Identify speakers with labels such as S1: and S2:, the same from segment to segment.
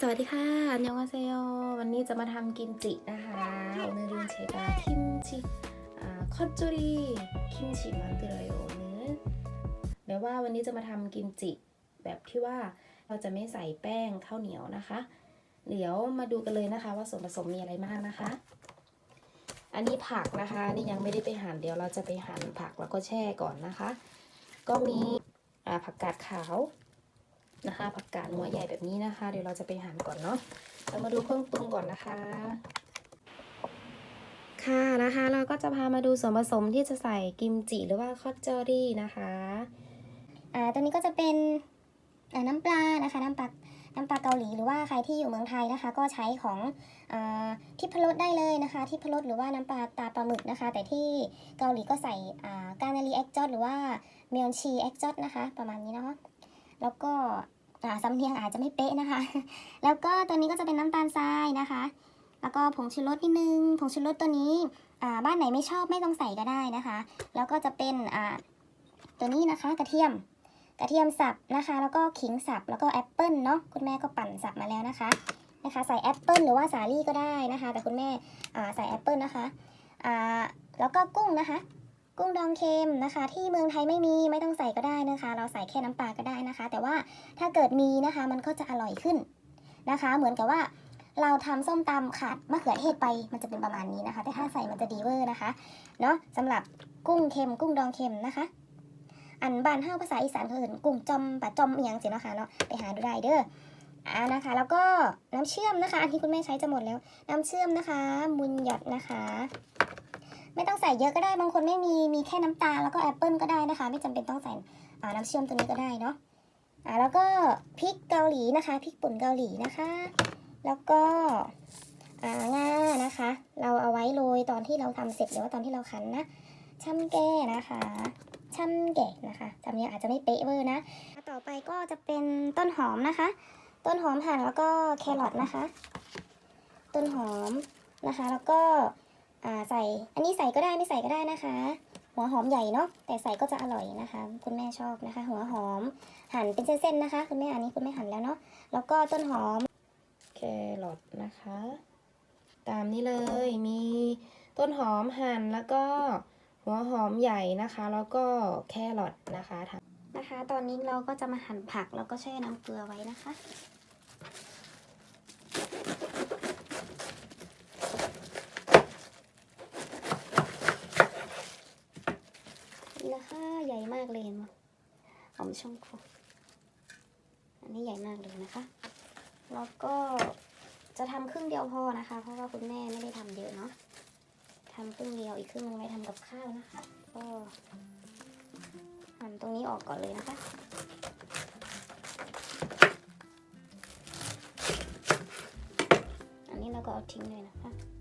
S1: สวัสดีค่ะอันยองอาเซโยวันนี้จะมาทำกิมจินะคะ오늘은제가김치아컷조리김치만들어요오늘แปลว่าวันนี้จะมาทำกิมจิ แบบที่ว่าเราจะไม่ใส่แป้งข้าวเหนียวนะคะ เดี๋ยวมาดูกันเลยนะคะ ว่าส่วนผสมมีอะไรบ้างนะคะ อันนี้ผักนะคะนี่ยังไม่ได้ไปหั่นเดี๋ยวเราจะไปหั่นผักแล้วก็แช่ก่อนนะคะ ก็มีอ่าผักกาดขาว นะคะ ผักกาดหัวใหญ่แบบนี้นะคะ เดี๋ยวเราจะไปหั่นก่อนเนาะเรามาดูเครื่องปรุงก่อนนะคะ ค่ะนะคะ เราก็จะพามาดูส่วนผสมที่จะใส่กิมจิหรือว่าคอตเจอรี่นะคะ
S2: อ่าตัวนี้ก็จะเป็นอ่าน้ำปลานะคะน้ำปลาน้ำปลาเกาหลีหรือว่าใครที่อยู่เมืองไทยนะคะ ก็ใช้ของอาทิพรสได้เลยนะคะ ทิพรสหรือว่าน้ำปลาตาปลาหมึกนะคะ แต่ที่เกาหลีก็ใส่อ่ากานารีแอคจอดหรือว่าเมียนชีแอคจอดนะคะ ประมาณนี้เนาะ แล้วก็สำเนียงอาจจะไม่เป๊ะนะคะ แล้วก็ตัวนี้ก็จะเป็นน้ำตาลทรายนะคะ แล้วก็ผงชูรสนิดนึง ผงชูรสตัวนี้บ้านไหนไม่ชอบไม่ต้องใส่ก็ได้นะคะ แล้วก็จะเป็นตัวนี้นะคะกระเทียม กระเทียมสับนะคะ แล้วก็ขิงสับ แล้วก็แอปเปิลเนาะ คุณแม่ก็ปั่นสับมาแล้วนะคะนะคะใส่แอปเปิลหรือว่าสาลี่ก็ได้นะคะ แต่คุณแม่ใส่แอปเปิลนะคะแล้วก็กุ้งนะคะ กุ้งดองเค็มนะคะ ที่เมืองไทยไม่มีไม่ต้องใส่ก็ได้นะคะ เราใส่แค่น้ำปลาก็ได้นะคะ แต่ว่าถ้าเกิดมีนะคะมันก็จะอร่อยขึ้นนะคะ เหมือนกับว่าเราทำส้มตำขาดมะเขือเทศไปมันจะเป็นประมาณนี้นะคะ แต่ถ้าใส่มันจะดีเวอร์นะคะเนาะสำหรับกุ้งเค็มกุ้งดองเค็มนะคะ อันบ้านเฮาภาษาอีสานเขาเอิ้นกุ้งจอมปะจอมเอียงสินะคะเนาะไปหาดูได้เด้ออ่านะคะ แล้วก็น้ำเชื่อมนะคะ อันที่คุณแม่ใช้จะหมดแล้ว น้ำเชื่อมนะคะ มุนหยดนะคะ ไม่ต้องใส่เยอะก็ได้บางคนไม่มีมีแค่น้ำตาลแล้วก็แอปเปิลก็ได้นะคะ ไม่จำเป็นต้องใส่น้ำเชื่อมตัวนี้ก็ได้เนาะอ่าแล้วก็พริกเกาหลีนะคะพริกป่นเกาหลีนะคะ แล้วก็อ่างานะคะ เราเอาไว้โรยตอนที่เราทำเสร็จหรือว่าตอนที่เราคั้นนะช่ำแก้นะคะช่ำแก่นะคะจำเนียงอาจจะไม่เป๊ะเวอร์นะต่อไปก็จะเป็นต้นหอมนะคะ ต้นหอมหั่นแล้วก็แครอทนะคะ ต้นหอมนะคะ แล้วก็ ใส่อันนี้ใส่ก็ได้ไม่ใส่ก็ได้นะคะ หัวหอมใหญ่เนาะแต่ใส่ก็จะอร่อยนะคะ คุณแม่ชอบนะคะ หัวหอมหั่นเป็นเส้นๆนะคะ คุณแม่อันนี้คุณแม่หั่นแล้วเนาะแล้วก็ต้นหอม
S1: แครอทนะคะ ตามนี้เลยมีต้นหอมหั่นแล้วก็หัวหอมใหญ่นะคะ แล้วก็แครอทนะคะทั้ง
S2: นะคะ ตอนนี้เราก็จะมาหั่นผักแล้วก็แช่น้ำเกลือไว้นะคะ นี่นะคะ ใหญ่มากเลยเห็นไหมหอมช่องครัวอันนี้ใหญ่มากเลยนะคะ แล้วก็จะทำครึ่งเดียวพอนะคะ เพราะว่าคุณแม่ไม่ได้ทำเยอะเนาะทำครึ่งเดียวอีกครึ่งนึงไว้ทำกับข้าวนะคะ ก็หั่นตรงนี้ออกก่อนเลยนะคะอันนี้เราก็เอาทิ้งเลยนะคะนะคะ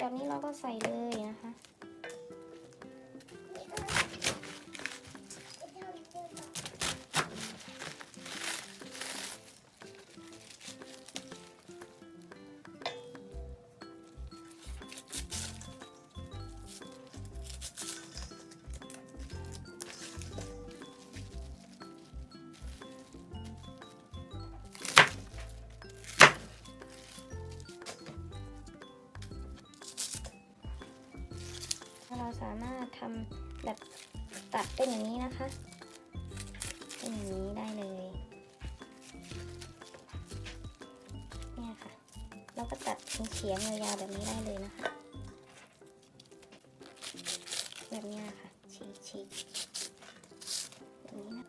S2: แบบนี้เราก็ใส่เลยนะคะาสามารถทำแบบตัดเป็นอย่างนี้นะคะเป็นอย่างนี้ได้เลยเนี่ยค่ะ เราก็ตัดเป็นเฉียงยาวๆแบบนี้ได้เลยนะคะ แบบนี้ค่ะฉีกฉีกแบบนี้นะ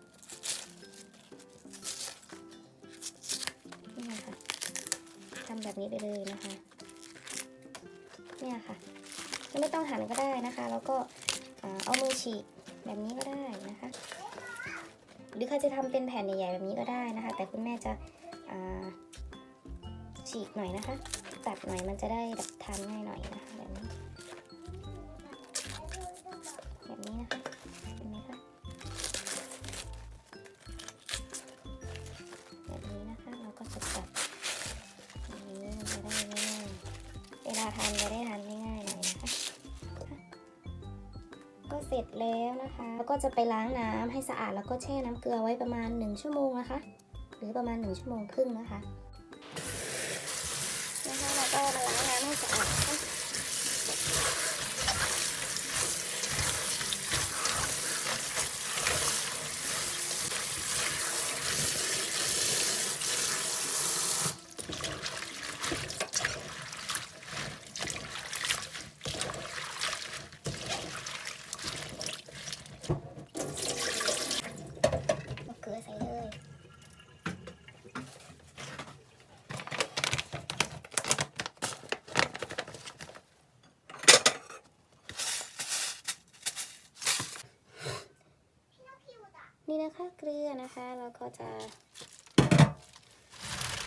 S2: เนี่ยค่ะทำแบบนี้ไปเลยนะคะ เนี่ยค่ะ ไม่ต้องหั่นก็ได้นะคะ แล้วก็เอามือฉีกแบบนี้ก็ได้นะคะ หรือใครจะทำเป็นแผ่นใหญ่ๆแบบนี้ก็ได้นะคะ แต่คุณแม่จะฉีกหน่อยนะคะ ตัดหน่อยมันจะได้แบบทานง่ายหน่อยนะคะแบบนี้ ร็จแล้วนะคะ แล้วก็จะไปล้างน้ำให้สะอาดแล้วก็แช่น้ำเกลือไว้ประมาณ 1 ชั่วโมงนะคะ หรือประมาณ 1 ชั่วโมงครึ่งนะคะเราก็มาล้างน้ำให้สะอาดนะคะ มะเขือใส่เลย ถ้าเกลือนะคะ เราก็จะ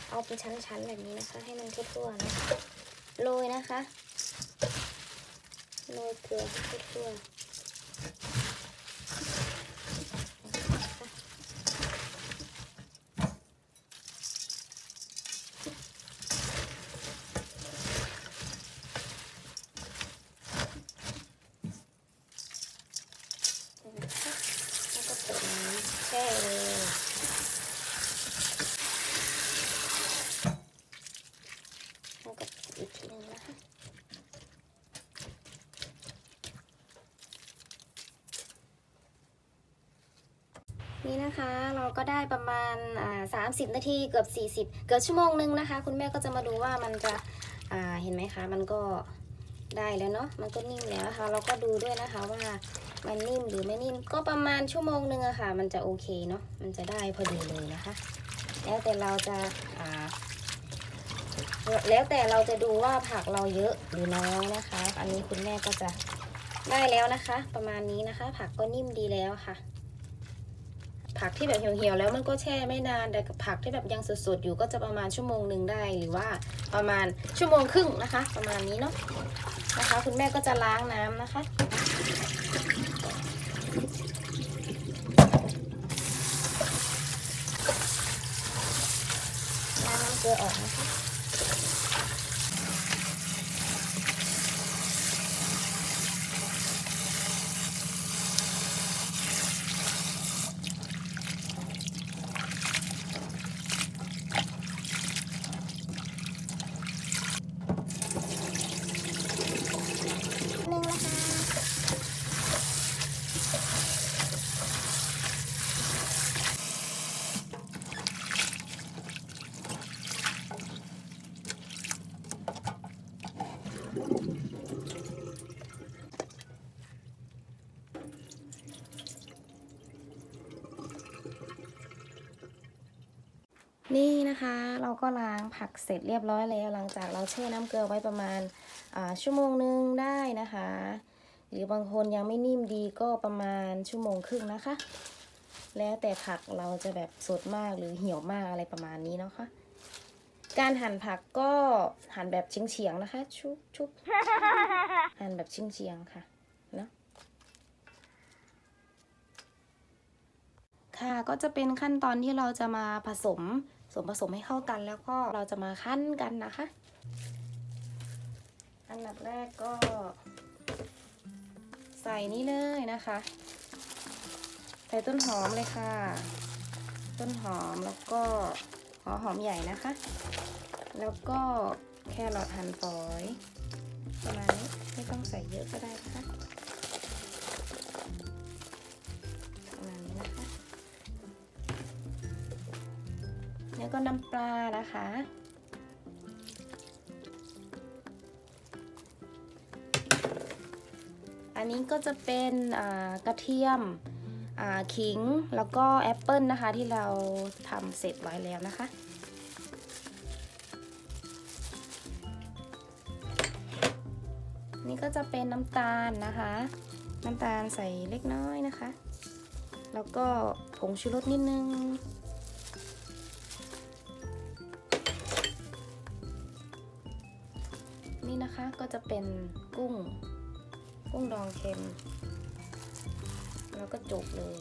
S2: เอาเป็นชั้นๆแบบนี้นะคะ ให้มันทั่วๆนะโรยนะคะโรยเกลือทั่วๆ นะคะแล้วก็เปิดน้ำแช่เลยแล้วก็ปิดอีกทีหนึงนะคะ นี่นะคะเราก็ได้ประมาณอ่า30นาทีเกือบ40เกือบชั่วโมงนึงนะคะ คุณแม่ก็จะมาดูว่ามันจะเห็นไหมคะ มันก็ได้แล้วเนาะมันก็นิ่มแล้วนะคะเราก็ดูด้วยนะคะว่ามันนิ่มหรือไม่นิ่มก็ประมาณชั่วโมงหนึ่งอะค่ะ มันจะโอเคเนาะมันจะได้พอดีเลยนะคะ แล้วแต่เราจะาแล้วแต่เราจะดูว่าผักเราเยอะหรือน้อยนะคะ อันนี้คุณแม่ก็จะได้แล้วนะคะ ประมาณนี้นะคะ ผักก็นิ่มดีแล้วค่ะ ผักที่แบบเหี่ยวๆแล้วมันก็แช่ไม่นานแต่กับผักที่แบบยังสดๆอยู่ก็จะประมาณชั่วโมงหนึ่งได้หรือว่าประมาณชั่วโมงครึ่งนะคะ ประมาณนี้เนาะนะคะ คุณแม่ก็จะล้างน้ำนะคะ ล้างน้ำเกลือออกนะคะ หนึ่งนะคะ นี่นะคะ เราก็ล้างผักเสร็จเรียบร้อยแล้ว หลังจากเราแช่น้ำเกลือไว้ประมาณอ่าชั่วโมงนึงได้นะคะ หรือบางคนยังไม่นิ่มดีก็ประมาณชั่วโมงครึ่งนะคะ แล้วแต่ผักเราจะแบบสดมากหรือเหี่ยวมากอะไรประมาณนี้เนาะคะการหั่นผักก็หั่นแบบเฉียงๆนะคะ ชุบชุบหั่นแบบเฉียงๆค่ะเนาะค่ะก็จะเป็นขั้นตอนที่เราจะมาผสม ส่วนผสมให้เข้ากันแล้วก็เราจะมาคั้นกันนะคะ อันดับแรกก็ ใส่นี่เลยนะคะ ใส่ต้นหอมเลยค่ะ ต้นหอมแล้วก็หัวหอมใหญ่นะคะ แล้วก็แครอทหั่นฝอย ประมาณนี้ไม่ต้องใส่เยอะก็ได้นะคะ น้ำปลานะคะ อันนี้ก็จะเป็นกระเทียมขิงแล้วก็แอปเปิลนะคะที่เราทำเสร็จไว้แล้วนะคะ นี่ก็จะเป็นน้ำตาลนะคะ น้ำตาลใส่เล็กน้อยนะคะ แล้วก็ผงชูรสนิดนึง นะคะก็จะเป็นกุ้ง กุ้งดองเค็ม แล้วก็จุกเลย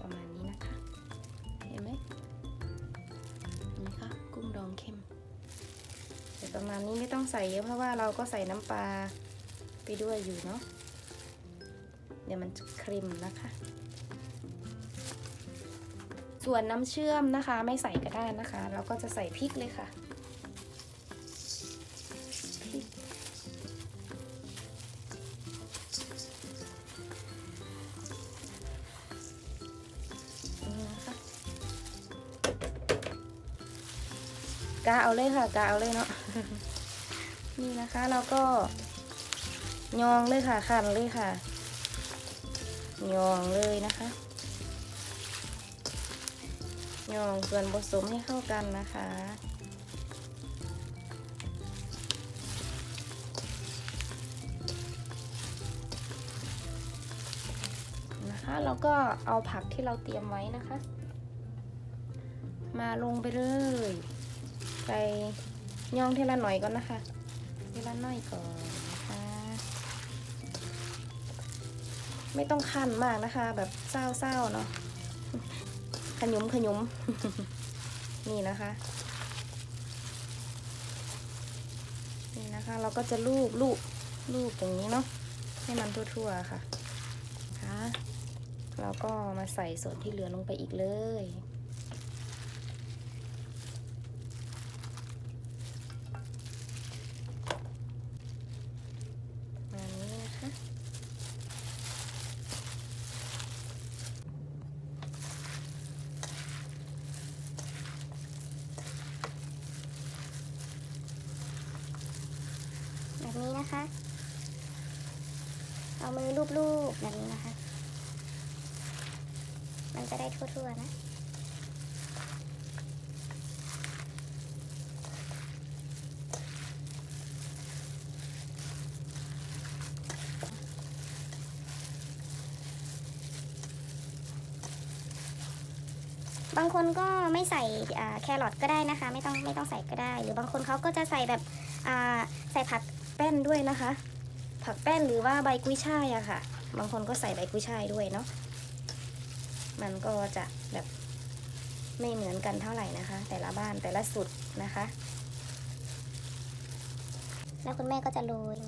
S2: ประมาณนี้นะคะ เห็นไหมเห็นไหมคะกุ้งดองเค็มประมาณนี้ไม่ต้องใส่เยอะเพราะว่าเราก็ใส่น้ำปลาไปด้วยอยู่เนาะเดี๋ยวมันจะครีมนะคะ ส่วนน้ำเชื่อมนะคะ ไม่ใส่ก็ได้นะคะ เราก็จะใส่พริกเลยค่ะาเอาเลยค่ะกาเอาเลยเนาะนี่นะคะเราก็ยองเลยค่ะขันเลยค่ะยองเลยนะคะยองส่วนผสมให้เข้ากันนะคะนะคะแล้วก็เอาผักที่เราเตรียมไว้นะคะ มาลงไปเลย ใส่ย่องเทละหน่อยก่อนนะคะเทละหน่อยก่อนนะคะไม่ต้องคั่นมากนะคะ แบบเศร้าๆเนาะขยุมขยุมนี่นะคะ นี่นะคะ เราก็จะลูบลูบลูบอย่างนี้เนาะให้มันทั่วๆค่ะค่ะเราก็มาใส่ส่วนที่เหลือลงไปอีกเลย ประมาณนี้นะคะ
S3: แบบนี้นะคะ เอามือลูบๆแบบนี้นะคะ มันจะได้ทั่วๆนะ บางคนก็ไม่ใส่แครอทก็ได้นะคะ ไม่ต้องไม่ต้องใส่ก็ได้ หรือบางคนเขาก็จะใส่แบบใส่ผัก
S2: แป้นด้วยนะคะ ผักแป้นหรือว่าใบกุ้ยช่ายอะค่ะ บางคนก็ใส่ใบกุ้ยช่ายด้วยเนาะมันก็จะแบบไม่เหมือนกันเท่าไหร่นะคะ แต่ละบ้านแต่ละสุดนะคะ
S3: แล้วคุณแม่ก็จะโรย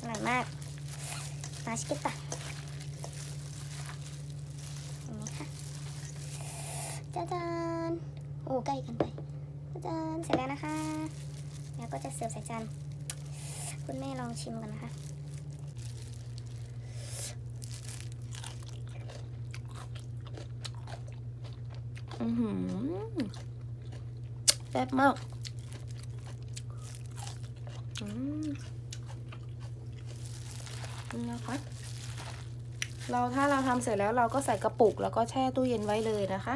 S3: อร่อยมากมาชิกิตะอย่างนี้ค่ะจ้าจา โอ้ใกล้กันไปจาจานเสร็จแล้วนะคะ แล้วก็จะเสิร์ฟใส่จานคุณแม่ลองชิมกันนะคะ
S2: อือหือแซ่บมากอืมนี่นะคะเราถ้าเราทำเสร็จแล้วเราก็ใส่กระปุกแล้วก็แช่ตู้เย็นไว้เลยนะคะ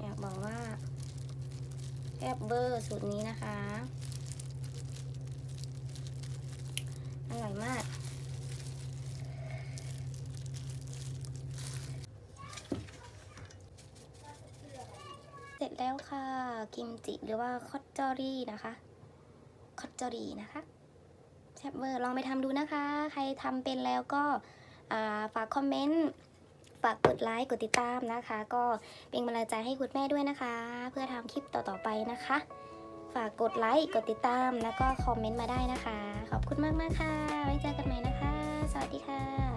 S2: อยากบอกว่าแซ่บเบอร์ สูตรนี้นะคะ อร่อยมาก เสร็จแล้วค่ะ กิมจิหรือว่าคอตจอรี่นะคะ คอตจอรี่นะคะแซ่บเวอร์ลองไปทำดูนะคะ ใครทำเป็นแล้วก็ฝากคอมเมนต์ฝากกดไลค์กดติดตามนะคะ ก็เป็นกำลังใจให้คุณแม่ด้วยนะคะ เพื่อทำคลิปต่อๆไปนะคะ ฝากกดไลค์ กดติดตาม แล้วก็คอมเมนต์มาได้นะคะ ขอบคุณมาก ๆ ค่ะ ไว้เจอกันใหม่นะคะ สวัสดีค่ะ